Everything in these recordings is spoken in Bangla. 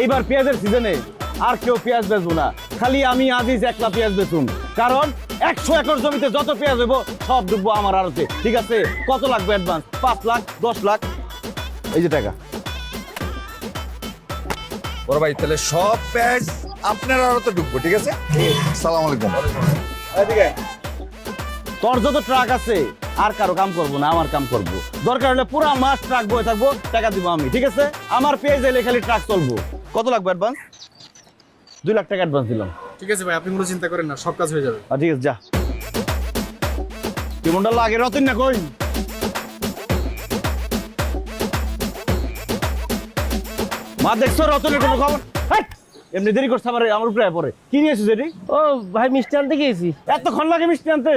এইবার পেঁয়াজের সিজনে আর কেউ পেঁয়াজ বেচবো না। খালি আমি আজিজ একলা পেঁয়াজ বেচুম। কারণ একশো একর জমিতে যত পেঁয়াজ হইব সব ডুববো আমার আড়তে। ঠিক আছে? কত লাগবে অ্যাডভান্স পাঁচ লাখ দশ লাখ? এই যে টাকা। বড় ভাই তাহলে সব প্যাজ আপনার আরও তো ঢুকবো ঠিক আছে? সালাম আলাইকুম। তোর যত ট্রাক আছে আর কারও কাম করব না আমার কাম করব। দরকার হলে পুরো মাস ট্রাক বয়ে থাকব টাকা দিব আমি ঠিক আছে? আমার পেঁয়াজ এলে খালি ট্রাক চলবো। কত লাগবে অ্যাডভান্স দুই লাখ টাকা অ্যাডভান্স দিলাম। ঠিক আছে ভাই আপনি কোনো চিন্তা করেন না সব কাজ হয়ে যাবে। ঠিক আছে যা। কেমনটা লাগে? রতন না কই? মা দেখছ রতনের কোনো খবর? হাট! এমনি দেরি করছে আমার আমার উপরে পরে। কি নিয়েছিস এটি? ও ভাই মিষ্টি আনতে গিয়েছি। এতক্ষণ লাগে মিষ্টি আনতে?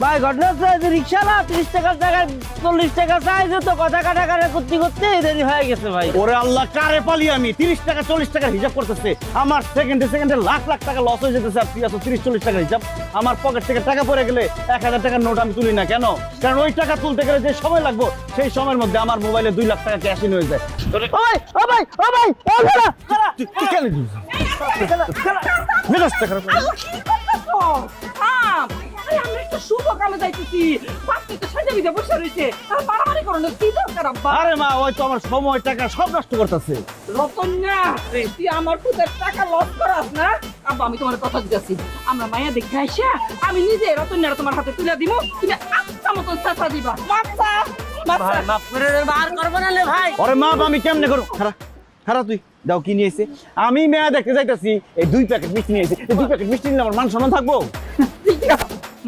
ভাই ঘটনা হচ্ছে রিক্সাওয়ালা তিরিশ টাকার জায়গায় চল্লিশ টাকা চাইছে তো কথা কাটাকাটি করতে করতে দেরি হয়ে গেছে ভাই। ওরে আল্লাহ কারে পালি আমি? তিরিশ টাকা চল্লিশ টাকার হিসাব করতেছে। আমার সেকেন্ডে সেকেন্ডে লাখ লাখ টাকা লস হয়ে যেতেছে আর তুই তিরিশ চল্লিশ টাকার হিসাব। আমার পকেট থেকে টাকা পড়ে গেলে এক হাজার টাকার নোট আমি তুলি না। কেন? কারণ ওই টাকা তুলতে গেলে যে সময় লাগবে সেই সময়ের মধ্যে আমার মোবাইলে দুই লাখ টাকা ক্যাশ ইন হয়ে যায়। ও ভাই ও ভাই ও ভাই ও খারা খারা তুই তুই কেন দিস? মেজাজটা খারাপ। করে। আমরা একটা শুভ কামে যাইতেছি। পাত্রী তো সাজা বিজা বসে রয়েছে। বাড়াবাড়ি করো না কি দরকার আব্বা? আরে মা ওই তো আমার সময় টাকা সব নষ্ট করতেছে। রতন না তুই আমার পুতের টাকা লস করাস না? আব্বা আমি তোমার কথা দিতেছি। আমরা মায়া দেখে আইসা আমি নিজে রতন না তোমার হাতে তুলে দিব। তুমি আচ্ছা মতন চেঁচা দিবা। মাথা মাথা ভাই মাফ করে দেন বার করব না লে ভাই। ওরে মা আমি কেমনে করব? খারাপ খারাপ তুই দাও কি নিয়েছে আমি মেয়া দেখতে যাইতাছি এই দুই প্যাকেট মিষ্টি নিয়েছে এই দুই প্যাকেট মিষ্টি নিলে আমার মান সম্মান থাকব?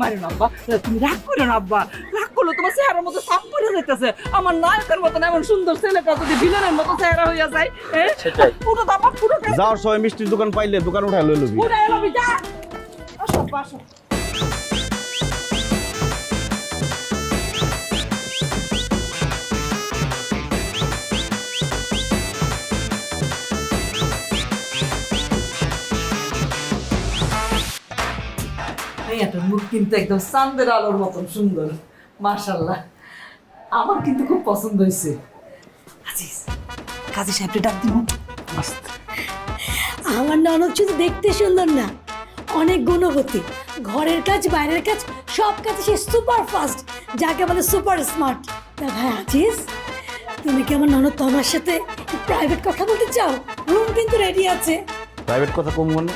মারে না আব্বা তুমি রাগ করো না আব্বা। রাগ করল তোমার চেহারার মতো সাপ পড়ে যাইতেছে। আমার নায়কের মতন এমন সুন্দর ছেলেটা যদি ভিলেনের মতো চেহারা হইয়া যায় হ্যাঁ পুরো দাবা পুরো যাওয়ার সময় মিষ্টির দোকান পাইলে দোকান উঠায় লই লবি পুরো এলো যা। আসো আসো। মেয়েটার মুখ কিন্তু একদম চান্দের আলোর মতন সুন্দর মাশাল্লাহ আমার কিন্তু খুব পছন্দ হয়েছে। আজিজ কাজী সাহেবকে ডাক দিব। আমার ননদ শুধু দেখতে সুন্দর না অনেক গুণবতী। ঘরের কাজ বাইরের কাজ সব কাজে সে সুপার ফাস্ট যাকে বলে সুপার স্মার্ট। তা ভাই আজিজ তুমি কি আমার ননদ তোমার সাথে প্রাইভেট কথা বলতে চাও? রুম কিন্তু রেডি আছে। প্রাইভেট কথা কমবো না।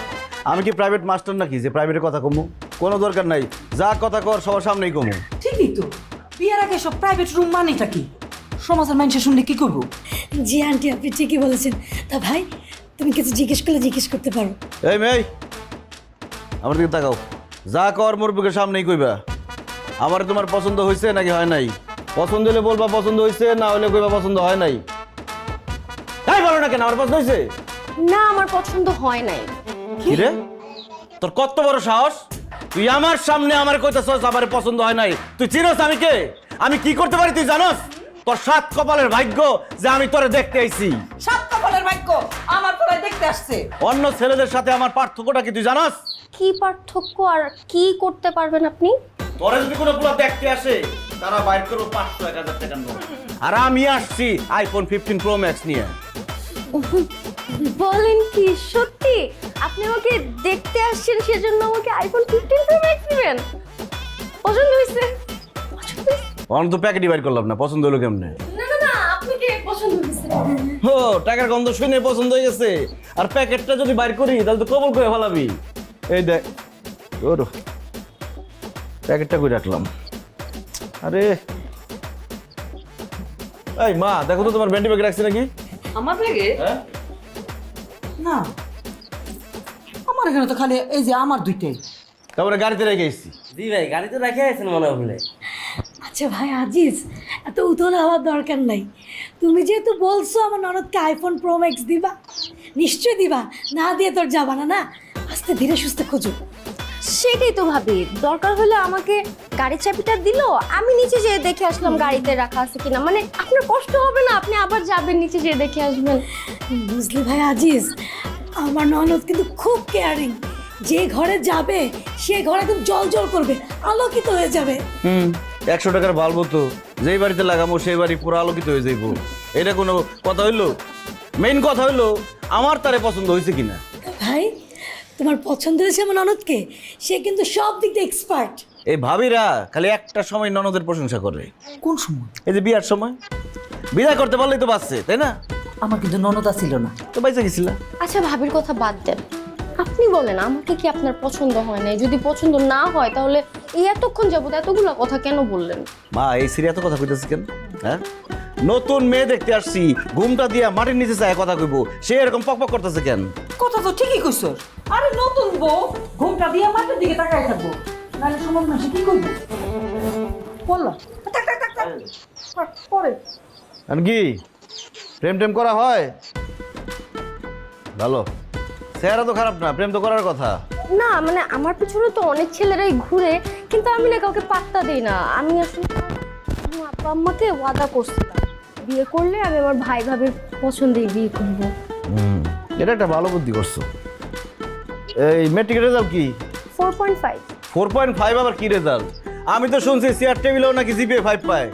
আমি কি প্রাইভেট মাস্টার নাকি? যে প্রাইভেটের কথা কমবো? কোনো দরকার নাই। যা কথা কর সবার সামনেই কমু। ঠিকই তো। বিয়ের আগে সব প্রাইভেট রুম মানেটা কি? সমাজের মানুষের শুনলে কি করব? জি আন্টি আপনি ঠিকই বলেছেন। তা ভাই তুমি কিছু জিজ্ঞেস করলে জিজ্ঞেস করতে পারো। এই মেয়ে আমার দিকে তাকাও। যা কর মোর বুকের সামনেই কইবা। আমার তোমার পছন্দ হয়েছে নাকি হয় নাই? পছন্দ হলে বলবা পছন্দ হয়েছে না হলে কইবা পছন্দ হয় নাই। তাই বলো না কেন আমার পছন্দ হয়েছে না আমার পছন্দ হয় নাই। কি রে? তোর কত বড় সাহস? তুই আমার সামনে আমার কইতেছস আমার পছন্দ হয় নাই। তুই চিনস আমি কে? আমি কি করতে পারি তুই জানোস? তোর সাত কপালের ভাগ্য যে আমি তোরে দেখতে আইছি। সাত কপালের ভাগ্য আমার তোরাই দেখতে আসছে। অন্য ছেলেদের সাথে আমার পার্থক্যটা কি তুই জানোস? কি পার্থক্য আর কি করতে পারবেন আপনি? তোরা যদি কোনো পুরো দেখতে আসে তারা বাইর করব পাঁচশো এক হাজার নোট। আর আমি আসছি আইফোন ফিফটিন প্রো ম্যাক্স নিয়ে। বলেন কি সত্যি? আপনি আমাকে দেখতে আসছেন সেজন্য আমাকে আইফোন ফিফটিন প্রো ম্যাক্স দিবেন। পছন্দ হয়েছে? অন তো প্যাকেটই বাইর করলাম না পছন্দ হলো কেমনে? না না না আপনাকে পছন্দ হয়েছে। ও টাকার গন্ধ শুনে পছন্দ হয়ে গেছে। আর প্যাকেটটা যদি বাইর করি তাহলে তো কবল করে ফেলাবি। এই দেখ ওর প্যাকেটটা করে রাখলাম? আরে। এই মা দেখো তো তোমার ব্যান্ডি ব্যাগ রাখছি নাকি? আমার ব্যাগে হ্যাঁ। না। আমার এখানে তো খালি এই যে আমার দুইটাই। তারপরে গাড়িতে রেখে এসছি। জি ভাই গাড়ি তো রেখে আছেন মনে হলে আচ্ছা ভাই আজিজ এত উতল হওয়ার দরকার নাই। তুমি যেহেতু বলছো আমার ননদকে আইফোন প্রো ম্যাক্স দিবা নিশ্চয় দিবা। না দিয়ে তোর যাবা না না। আস্তে ধীরে সুস্থে খোঁজো। সেটাই তো ভাবি। দরকার হলে আমাকে গাড়ির চাবিটা দিল আমি নিচে যেয়ে দেখে আসলাম গাড়িতে রাখা আছে কিনা। মানে আপনার কষ্ট হবে না আপনি আবার যাবেন নিচে যেয়ে দেখে আসবেন। বুঝলি ভাই আজিজ আমার ননদ কিন্তু খুব কেয়ারিং যে ঘরে যাবে সে ঘরে একদম জল জল করবে আলোকিত হয়ে যাবে। হুম একশো টাকার বাল্ব তো যেই বাড়িতে লাগাবো সেই বাড়ি পুরো আলোকিত হয়ে যাইব। এটা কোনো কথা হইল? মেইন কথা হইল আমার তারে পছন্দ হয়েছে কিনা? ভাই তোমার পছন্দ হয়েছে আমার ননদকে? সে কিন্তু সব দিক দিয়ে এক্সপার্ট এই ভাবিরা খালি একটা সময় ননদের প্রশংসা করে। কোন সময়? এই যে বিয়ার সময়। বিদায় করতে পারলেই তো বাঁচছে তাই না? আমার কিন্তু ননদা ছিল না। তো বাইসে গেছিলা। আচ্ছা ভাবির কথা বাদ দেন। আপনি বলেন আমাকে কি আপনার পছন্দ হয় নাই? যদি পছন্দ না হয় তাহলে এই এতক্ষণ যাবত এতগুলা কথা কেন বললেন? মা এই সিরিয়া তো কথা কইতেছি কেন? হ্যাঁ? নতুন মেয়ে দেখতে আসছি ঘুমটা দিয়া মাটির নিচে চায় কথা কইব। সে এরকম পক পক করতেছে কেন? কথা তো ঠিকই কইছ আরে নতুন বউ ঘুমটা দিয়ে মাঠের দিকে তাকায় থাকব। নাহলে সমাজ মাসে কি করব? বলল থাক থাক থাক থাক। থাক, পরে। আর কি প্রেম টেম করা হয়? ভালো। চেহারা তো খারাপ না প্রেম তো করার কথা। না মানে আমার পিছনে তো অনেক ছেলেরাই ঘুরে কিন্তু আমি না কাউকে পাত্তা দিই না। আমি আসলে আমার আব্বা আম্মাকে ওয়াদা করছিলাম বিয়ে করলে আমি আমার ভাই ভাবির পছন্দেই বিয়ে করব। এটা একটা ভালো বুদ্ধি করছ। এই মেট্রিক রেজাল্ট কি? Four point five four point five আবার কি রেজাল্ট আমি তো শুনছি চেয়ার টেবিলেও নাকি জিপিএ ফাইভ পায়।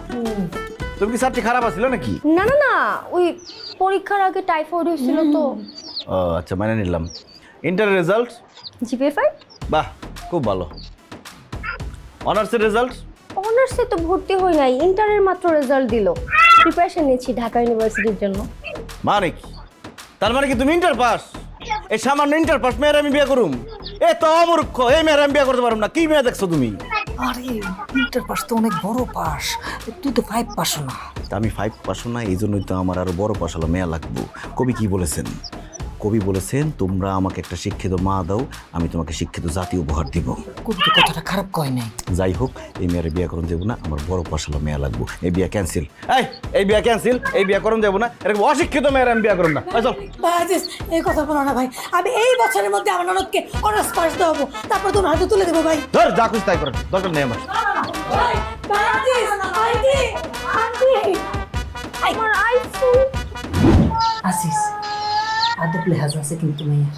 তুমি কি খারাপ আছিল নাকি? না না না ওই পরীক্ষার আগে টাইফয়েড হয়েছিল তো। ও আচ্ছা মানে নিলাম। ইন্টার রেজাল্ট জিপে ফাইভ বাহ খুব ভালো। অনার্সের রেজাল্ট অনার্সে তো ভর্তি হই নাই ইন্টারের মাত্র রেজাল্ট দিল। প্রিপারেশন নিয়েছি ঢাকা ইউনিভার্সিটির জন্য। মানে কি? তার মানে কি তুমি ইন্টার পাস এই সামান্য ইন্টার পাস মেয়ের আমি বিয়ে করুম। এ তো অমূর্খ এই মেয়ের আমি বিয়ে করতে পারুম না। কি মেয়ে দেখছ তুমি? আরে ইন্টার পাস তো অনেক বড় পাস। তুই তো ফাইভ পাস না। আমি ফাইভ পাস না এই জন্যই তো আমার আরও বড় পাস হলো মেয়া লাগবো। কবি কি বলেছেন? কবি বলেছেন তোমরা আমাকে একটা শিক্ষিত মা দাও আমি তোমাকে শিক্ষিত জাতি উপহার দিব। কবি তো কথাটা খারাপ কয় নাই? যাই হোক এই মেয়ের বিয়া করুন যাব না আমার বড় পাস হলো মেয়া লাগবো। এই বিয়া ক্যান্সেল এই এই বিয়ে ক্যান্সেল এই বিয়া করুন যাব না। এরকম অশিক্ষিত মেয়ের আমি বিয়া করুন না। এই চল। এই কথা বলো না ভাই। আমি এই বছরের মধ্যে আমার ননদকে অনার্স পাস দেবো তারপর তোমার হাতে তুলে দেবো ভাই। ধর যা খুশি তাই করেন দরকার নেই আমার। ভাই আন্টি আন্টি। আমার আইফোন আসিস। আদব লেহাজ আছে কিন্তু মেয়ের।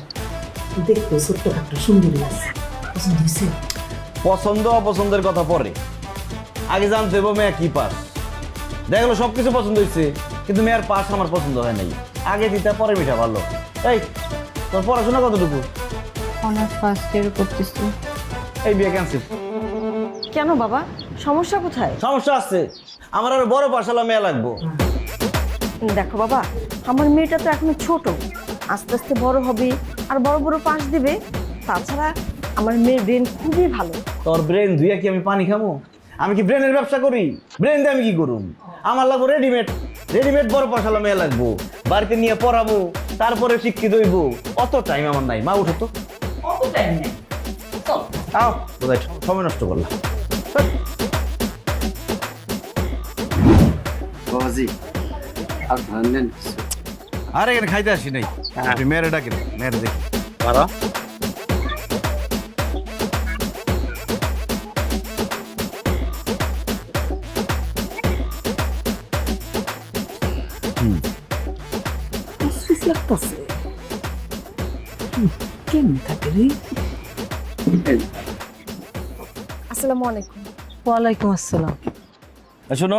দেখতে ছোট্ট খাট্ট সুন্দরী আছে। পছন্দ হয়েছে? পছন্দ অপছন্দের কথা পরে। আগে জানতে হবে মেয়া কি পাস। দেখল সব কিছু পছন্দ হয়েছে কিন্তু মেয়ের পাস আমার পছন্দ হয় নাই। আগে দিতে পরে মিঠা ভালো এই তোর পড়াশোনা কতটুকু? অনার্স ফার্স্ট ইয়ার করতেছি এই বিয়ে ক্যান্সেল। কেন বাবা? সমস্যা কোথায়? সমস্যা আছে। আমার আরও বড় পাশালা মেয়া লাগবো। দেখো বাবা আমার মেয়েটা তো এখনও ছোট। আস্তে আস্তে বড় হবে আর বড় বড় পাশ দিবে তাছাড়া আমার মেয়ের ব্রেন খুবই ভালো। তোর ব্রেন ধুইয়া কি আমি পানি খামো? আমি কি ব্রেনের ব্যবসা করি? ব্রেন দিয়ে আমি কি করুন আমার লাগবো রেডিমেড রেডিমেড বড় পাশালা মেয়ে লাগবো। বাড়িতে নিয়ে পড়াবো তারপরে শিক্ষিত হইব। অত টাইম আমার নাই। মা উঠো তো। টাইম নেই। বোধহয় সময় নষ্ট করলাম বাবাজি আর ধান নেন আরে এখানে খাইতে আসি নাই। আপনি মেয়েরে ডাকেন মেয়েরে দেখি। পারা লাগতেছে কেমন থাকে রে আসসালামু আলাইকুম ওয়ালাইকুম আসসালাম। এই শোনো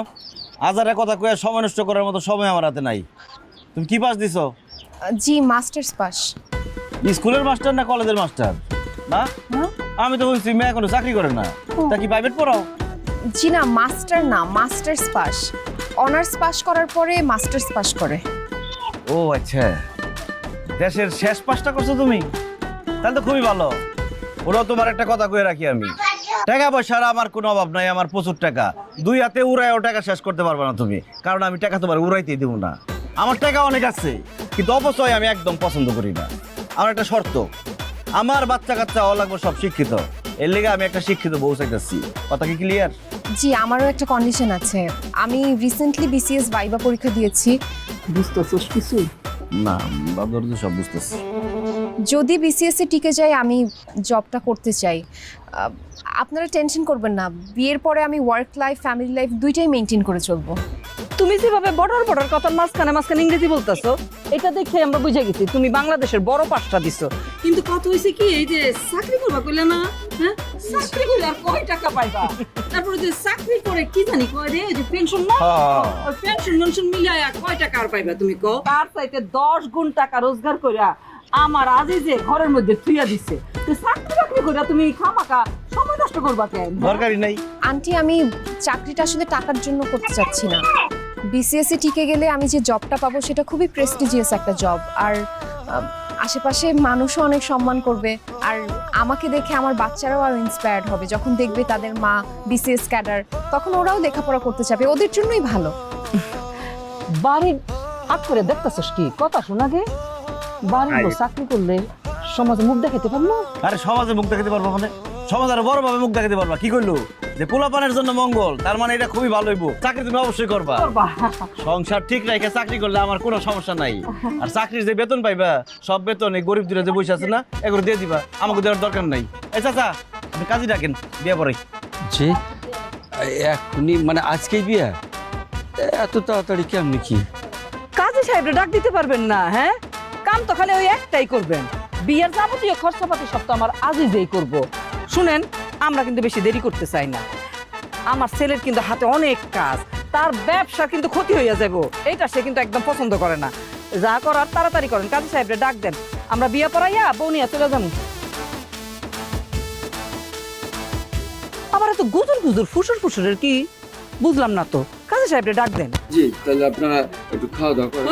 আজারে কথা কয়ে সময় নষ্ট করার মতো সময় আমার হাতে নাই। তুমি কি পাস দিছো? জি মাস্টার্স পাস। স্কুলের মাস্টার না কলেজের মাস্টার? না? আমি তো বলছি মেয়ে এখনও চাকরি করে না। তা কি প্রাইভেট পড়াও জি না মাস্টার না মাস্টার্স পাস। অনার্স পাস করার পরে মাস্টার্স পাস করে। ও আচ্ছা। দেশের শেষ পাসটা করছ তুমি? তাহলে তো খুবই ভালো। ওরাও তোমার একটা কথা কয়ে রাখি আমি। টাকা পয়সার আমার কোনো অভাব নাই আমার প্রচুর টাকা। দুই হাতে উড়াইও টাকা শেষ করতে পারবে না তুমি। কারণ আমি টাকা তোমার উড়াইতেই দেবো না। আমার টাকা অনেক আছে কিন্তু অপচয় আমি একদম পছন্দ করি না। আমার একটা শর্ত আমার বাচ্চা কাচ্চা লাগবে সব শিক্ষিত। এর লেগে আমি একটা শিক্ষিত বউ চাইতেছি। কথা কি ক্লিয়ার জি আমারও একটা কন্ডিশন আছে। আমি রিসেন্টলি বিসিএস ভাইবা পরীক্ষা দিয়েছি। বুঝতেছিস কিছু? না বাদর তো সব বুঝতেছি। যদি বিসিএসে টিকে যাই আমি জবটা করতে চাই। আহ, আপনারা টেনশন করবেন না। বিয়ের পরে আমি ওয়ার্ক লাইফ ফ্যামিলি লাইফ দুইটাই মেনটেন করে চলবো। তুমি যেভাবে বর্ডার বর্ডার কথার মাঝখানে মাঝখানে ইংরেজি বলতেছো এটা দেখে আমরা বুঝে গেছি তুমি বাংলাদেশের বড় পাশটা দিছো। কিন্তু কথা হয়েছে কি এই যে চাকরি করবা কইলে না হ্যাঁ? চাকরি করলে আর কয় টাকা পাইবা? তারপরে যে চাকরি করে কি জানি কয় রে যে পেনশন না? পেনশন মেনশন মিলাইয়া কয় টাকা আর পাইবা তুমি কো তার চাইতে দশ গুণ টাকা রোজগার কইরা আমার আজই যে ঘরের মধ্যে থুইয়া দিছে। তো চাকরি বাকরি কইরা তুমি খামাকা সময় নষ্ট করবা কেন? দরকারই নাই। আন্টি আমি চাকরিটা আসলে টাকার জন্য করতে চাচ্ছি না। বিসিএসসি টিকে গেলে আমি যে জবটা পাবো সেটা খুবই প্রেস্টিজিয়াস একটা জব আর আশেপাশে মানুষও অনেক সম্মান করবে। আর আমাকে দেখে আমার বাচ্চারাও আরও ইন্সপায়ার্ড হবে। যখন দেখবে তাদের মা বিসিএস ক্যাডার তখন ওরাও লেখাপড়া করতে চাবে। ওদের জন্যই ভালো। বাড়ির আট করে দেখতেছস কি? কথা শোনা গে বাড়ির চাকরি করলে সমাজে মুখ দেখাতে পারল আরে সমাজে মুখ দেখাতে পারব মানে? সমাজ আরও বড় ভাবে মুখ দেখাতে পারবা। কি করল? যে পোলাপানের জন্য মঙ্গল তার মানে এটা খুবই ভালো হইব। চাকরি তুমি অবশ্যই করবা। সংসার ঠিক রেখে চাকরি করলে আমার কোনো সমস্যা নাই। আর চাকরির যে বেতন পাইবা সব বেতন এই গরিব দুরা যে বসে আছে না এগুলো দিয়ে দিবা। আমাকে দেওয়ার দরকার নাই। এই চাচা আপনি কাজে ডাকেন বিয়ে পরে। যে এখনই? মানে আজকেই বিয়া? এত তাড়াতাড়ি কেমনি কি? কাজী সাহেবরে ডাক দিতে পারবেন না হ্যাঁ? কাম তো খালি ওই একটাই করবেন। বিয়ের যাবতীয় খরচাপাতি সব তো আমার আজই যেই করব। শুনেন আমরা কিন্তু বেশি দেরি করতে চাই না। আমার ছেলের কিন্তু হাতে অনেক কাজ তার ব্যবসা কিন্তু ক্ষতি হইয়া যাব এইটা সে কিন্তু একদম পছন্দ করে না। যা করার তাড়াতাড়ি করেন কাজী সাহেবরে ডাক দেন। আমরা বিয়ে পড়াইয়া বৌনিয়া চলে যাব। আবার এত গুজুর গুজুর ফুসুর ফুসুরের কি? বুঝলাম না তো। কাজী সাহেবরে ডাক দেন। জি তাহলে আপনারা একটু খাওয়া দাওয়া করেন